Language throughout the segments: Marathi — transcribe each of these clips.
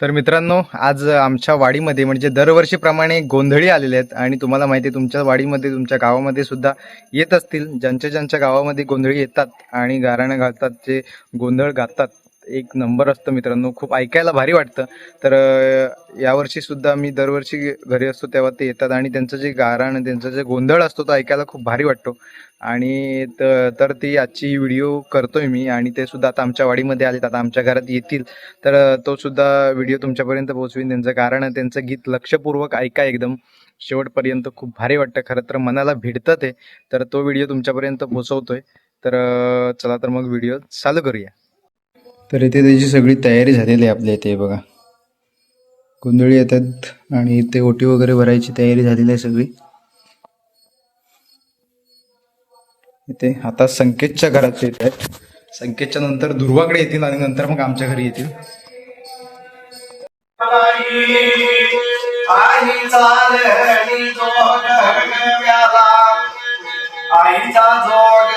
तर मित्रांनो आज आमच्या वाडीमध्ये म्हणजे दरवर्षीप्रमाणे गोंधळी आलेले आहेत आणि तुम्हाला माहिती आहे तुमच्या वाडीमध्ये तुमच्या गावामध्ये सुद्धा येत असतील. ज्यांच्या ज्यांच्या गावामध्ये गोंधळी येतात आणि गाराणं घालतात जे गोंधळ घालतात एक नंबर असतं मित्रांनो. खूप ऐकायला भारी वाटतं. तर यावर्षी सुद्धा मी दरवर्षी घरी असतो तेव्हा ते येतात आणि त्यांचं जे गाराण त्यांचा जे गोंधळ असतो तो ऐकायला खूप भारी वाटतो. आणि तर ती आजची व्हिडिओ करतोय मी आणि ते सुद्धा आता आमच्या वाडीमध्ये आलेत. आता आमच्या घरात येतील. तर तो सुद्धा व्हिडिओ तुमच्यापर्यंत पोहोचवीन. त्यांचं कारण त्यांचं गीत लक्षपूर्वक ऐका एकदम. शेवटपर्यंत खूप भारी वाटतं. खरं तर मनाला भिडतं ते. तर तो व्हिडिओ तुमच्यापर्यंत पोहोचवतोय. तर चला तर मग व्हिडिओ चालू करूया. तर इथे त्याची सगळी तयारी झालेली आहे आपल्या इथे बघा. गोंधळी येतात आणि इथे ओटी वगैरे भरायची तयारी झालेली आहे सगळी. इथे आता संकेतच्या घरात येत आहेत. संकेतच्या नंतर दुर्वाकडे येतील आणि नंतर मग आमच्या घरी येतील. जोग आईचा जोग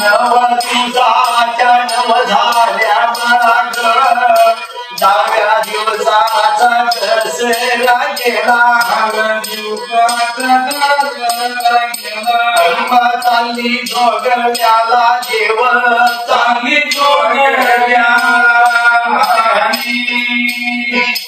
नवदिवसाच्या नव झाल्या दिवसाचा दसरा गेला चालली जोगव्याला देव चांगली जोगव्या Thank you.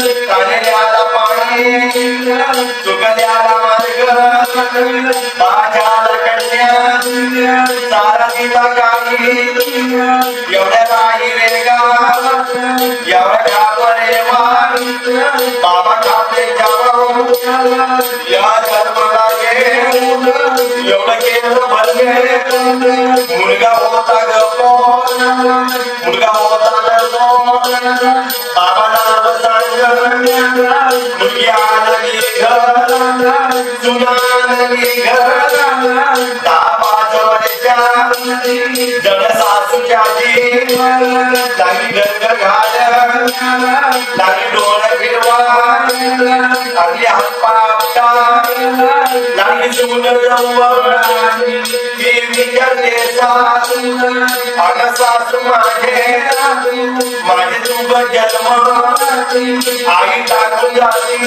काढल्याला पाणी चुकल्याला मार्ग. माझ्याला कन्या सारथीला काही एवढ्या नाही रे गा एवढ्या परे बाबा कापले जाऊ. या धर्माला घेऊन एवढं केलं भरले मुलगा होता गप्प मुलगा होता गप्प बाबा नाव सांग मुलगी आनली घर सुनानली घर दहा पाच वर्षा जण सासूच्या जी लागली गंग घाल लागली डोळ फिरवा जीविकर के साथ अनसास माहे माहे तुम जलमा आई ताकू जाती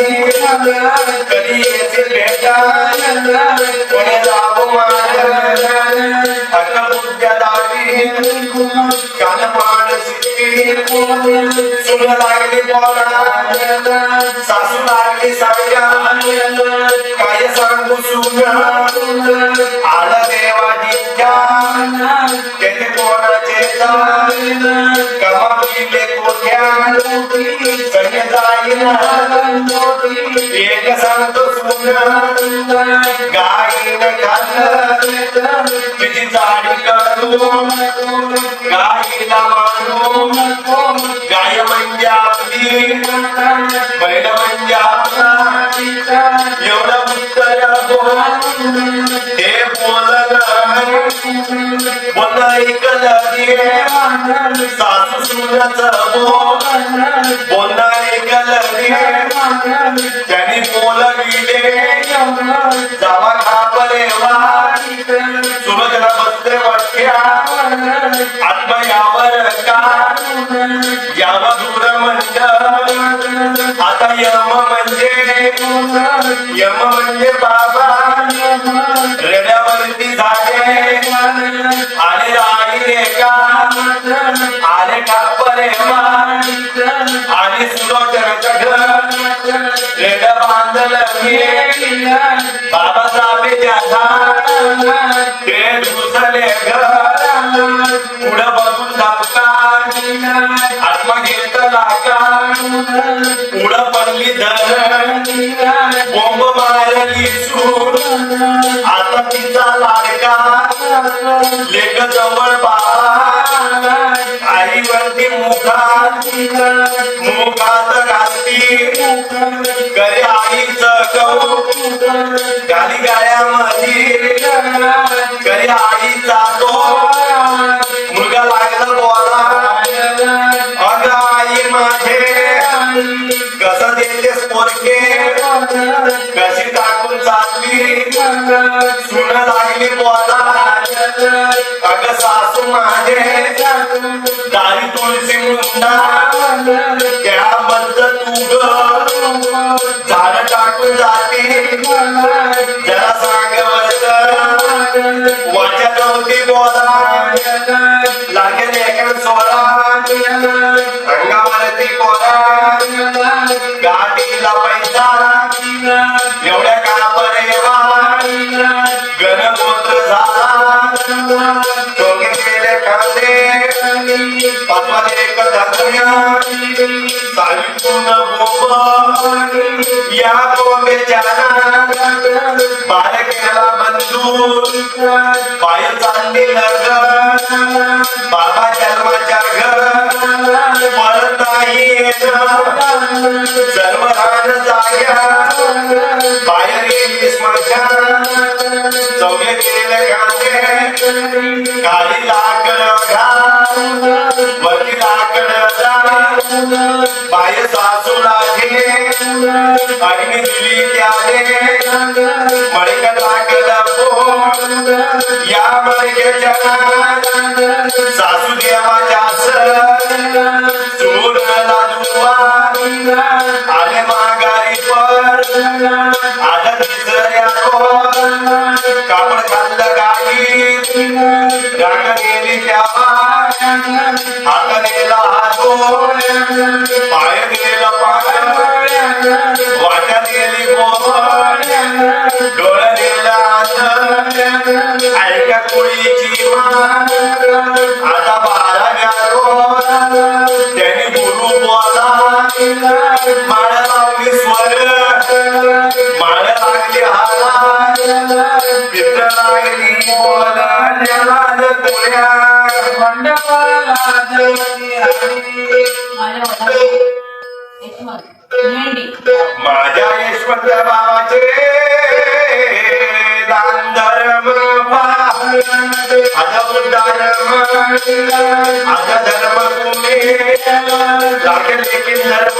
करिए से बेटा कोने लाभ माहे अनबुद्धदारी कान पान सिद्धि सुन लागली बोला सासू लागली साया काय सांगू सुना आला त्याने कोणाचे कमाविले सगळे जाईन एक सांगतो सुन गाईन खाल्लं तिची जाडी गाईला मारून गाय म्हणजे आपली बैल म्हणजे आपला उत्तर हे सासू सुनच बोल त्यांनी जावा खापरे सुरजला बसते वाटल्या आत्मा यावर का दूर आता यम म्हणजे यम म्हणजे बाबा रेड्यावरती झाले आले Omega. बांधलं मी ते दुसरे घर पुढं बघून दाबका आत्मा घेतला का पुढं पडली बोंब मारली सूर आता तिचा लाडका लेख जवळ बाबा आई वरती मुखात मुखात घालती करी आईच गौ गाली गायामध्ये करी आईचा तो मुलगा लागला बोला. अग आई माझे. कसं देतेस पोरके कशी टाकून चालली? सुन लागली बोला. अग सासू माझे दारी तुळशी मुंडा त्याबद्दल तू ग झाड टाकून जाते या बोंबेच्या बालकेला बंधू पाय चालली नगर बाबा जन्माच्या घर परत नाही सर्व रान जाग्या बाहेर गेली स्मशान चौघे गेले कांदे काळी लाकड घाल वरती लाकड जा सासू लागे अग्नी दिली त्याने या सासू देवाच्या तिसऱ्या कापड खाल्लं गाई राग गेली त्या हात गेला हातो पाय गेला पाय वाट्यात गेली बोबड डोळ गेला ऐका कोळीची आता बारा गारो त्याने गुरु बोला माळ माझ्या यशवंत बाबाचे दान धर्म धर्म आता धर्म तुम्ही धर्म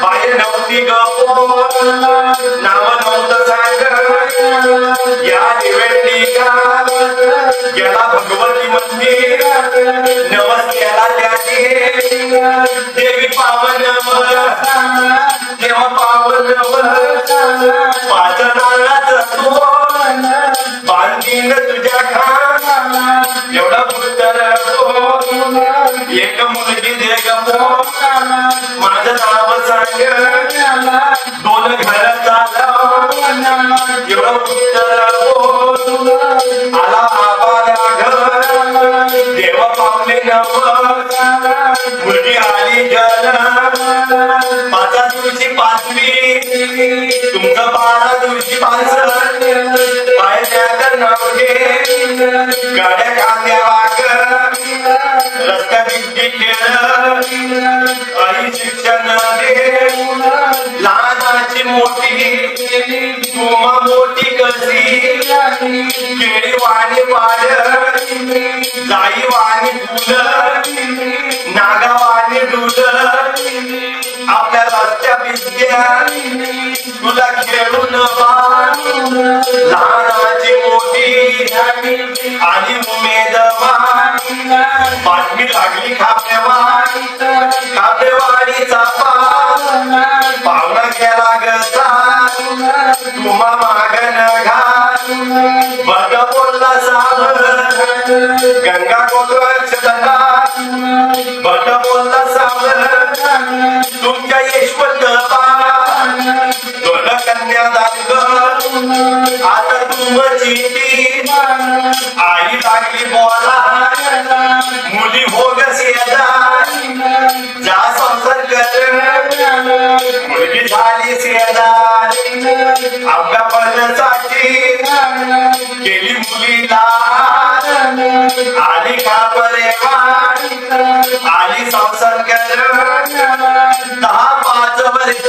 बाहेर नव्हती नाव नव्हतं सांग या गेला भगवती मंदिर नवस केला देवी पावन पावन पाच नारळाचं बांधीन तुझ्या खा एक मुलगी दे गो माझं नाव सांग दोन घर चालव एवढं उत्तर बोल आला बाबा घर देव पावले नव मुलगी आली जल माझा दिवशी पाचवी तुमचं बाळा दिवशी पाच पाय त्यात गाड्या कांद्या वाग. रस्त्या दिवशी खेळ. आई शिक्षण दे. लहानाची मोठी तुम्हा मोठी कशी. केळी वाणी वाढ जाई वाणी फुल. नागावाने वाणी दूध आपल्या रस्त्या बिंद्या तुला खेळून लहानाची मोठी आणि उमेदवार. बातमी लागली खापेवाडी खापेवाडीचा पाहुणा गेला गसा तुम्हा मागन घा बघ बोलला साब गंगा गोलक्ष बघ बोलला साब तुमच्या यशवंत दोन कन्या दान आता तुमची ती आई लागली बोला मुली हो ग जा संसार मुलगी झाली सेना आपल्या पणासाठी केली मुलीला आली का बरे आली संसार दहा पाच वर्ष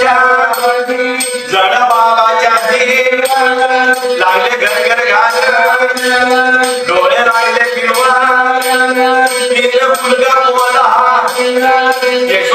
जड बाबाच्या लागले घर घर घाल डोळे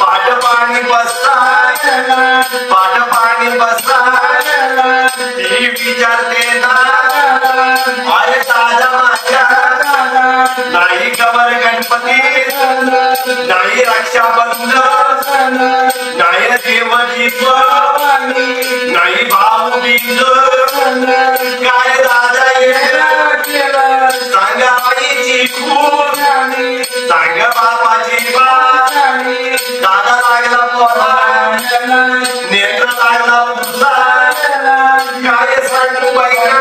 पाट पाणी बसता पाट पाणी विचारते अरे माझ्या नाही गणपती नाही रक्षाबंधन नाही नाही भाऊ बीज काय सांगा बापाची दादा लागला पोरा नेत्र लागला पुसा काय सांगू बाईना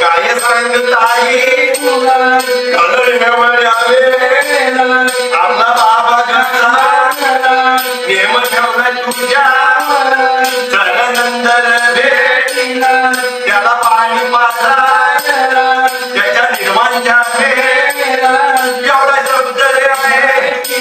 काय सांग ताई कलर आले.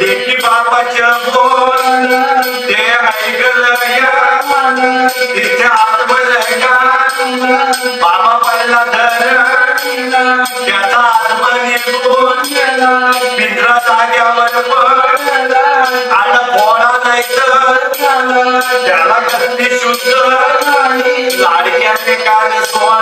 देखी बोल ते ऐकलं तिथे बाबा पहिला धर त्याचा आत्मा निघून पिंजरा जाग्यावर पड आता पोळा नाही तर त्याला minha pecada é sua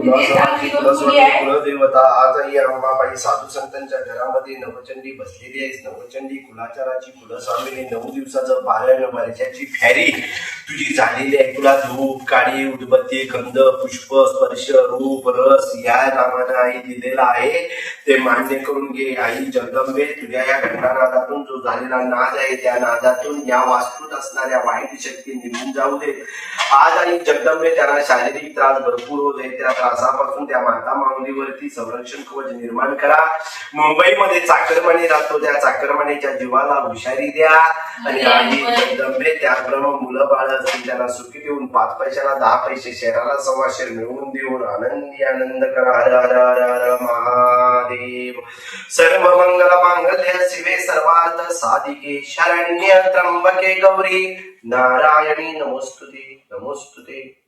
कुलदेवता आजही अंबाबाई साधू संतांच्या घरामध्ये नवचंडी बसलेली आहे. नवचंडी कुलाचाराची कुलस्वामीने नऊ दिवसाचं पारायण वर्षाची फेरी तुझी झालेली आहे. तुला धूप काळी उदबत्ती गंध पुष्प स्पर्श रूप रस या नावानं आई दिलेला आहे. ते मान्य करून घे आई जगदंबे. तुझ्या या घंटानादातून जो झालेला नाद आहे त्या नादातून या वास्तूत असणाऱ्या वाईट शक्ती निघून जाऊ दे. आज आणि जगदंबे त्यांना शारीरिक त्रास भरपूर होत आहे. त्या त्रासापासून त्या माता माऊलीवरती संरक्षण कवच निर्माण करा. मुंबईमध्ये चाकरमाने राहतो त्या चाकरमानेच्या जीवाला हुशारी द्या. आणि आई जगदंबे त्याप्रमाणे मुलं बाळ असतील त्यांना सुखी देऊन पाच पैशाला दहा पैसे शहराला सव्वा शेर मिळवून देऊन आनंदी आनंद करा. हर हर हर हर महादेव. सर्व मंगल मांगल्य शिवे सर्वार्थ साधिके. शरण्य त्र्यंबके गौरी. नारायणी नमोस्तुते नमोस्तुते.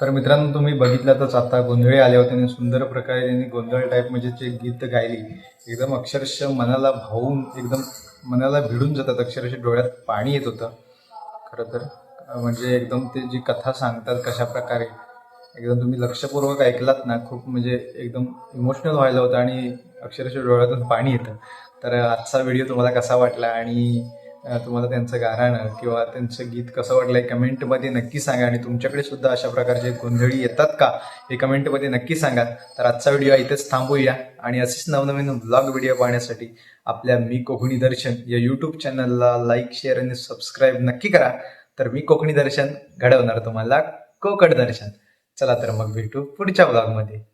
तर मित्रांनो तुम्ही बघितल्यातच आता गोंधळी आले होते आणि सुंदर प्रकारे त्यांनी गोंधळ टाईप म्हणजे जे गीत गायली एकदम अक्षरशः मनाला भावून एकदम मनाला भिडून जातात. अक्षरशः डोळ्यात पाणी येत होतं. खरं तर म्हणजे एकदम ते जी कथा सांगतात कशा प्रकारे एकदम तुम्ही लक्षपूर्वक ऐकलात ना खूप म्हणजे एकदम इमोशनल व्हायला होतं आणि अक्षरशः डोळ्यातून पाणी येतं. तर आजचा व्हिडिओ तुम्हाला कसा वाटला आणि तुम्हाला त्यांचं गाराणं किंवा त्यांचं गीत कसं वाटलं कमेंटमध्ये नक्की सांगा. आणि तुमच्याकडे सुद्धा अशा प्रकारचे गोंधळी येतात का हे कमेंटमध्ये नक्की सांगा. तर आजचा व्हिडिओ इथेच थांबूया. आणि असेच नवनवीन ब्लॉग व्हिडिओ पाहण्यासाठी आपल्या मी कोकणी दर्शन या यूट्यूब चॅनलला लाईक शेअर आणि सबस्क्राईब नक्की करा. तर मी कोकणी दर्शन घडवणार तुम्हाला कोकण दर्शन. चला तर मग भेटू पुढच्या ब्लॉगमध्ये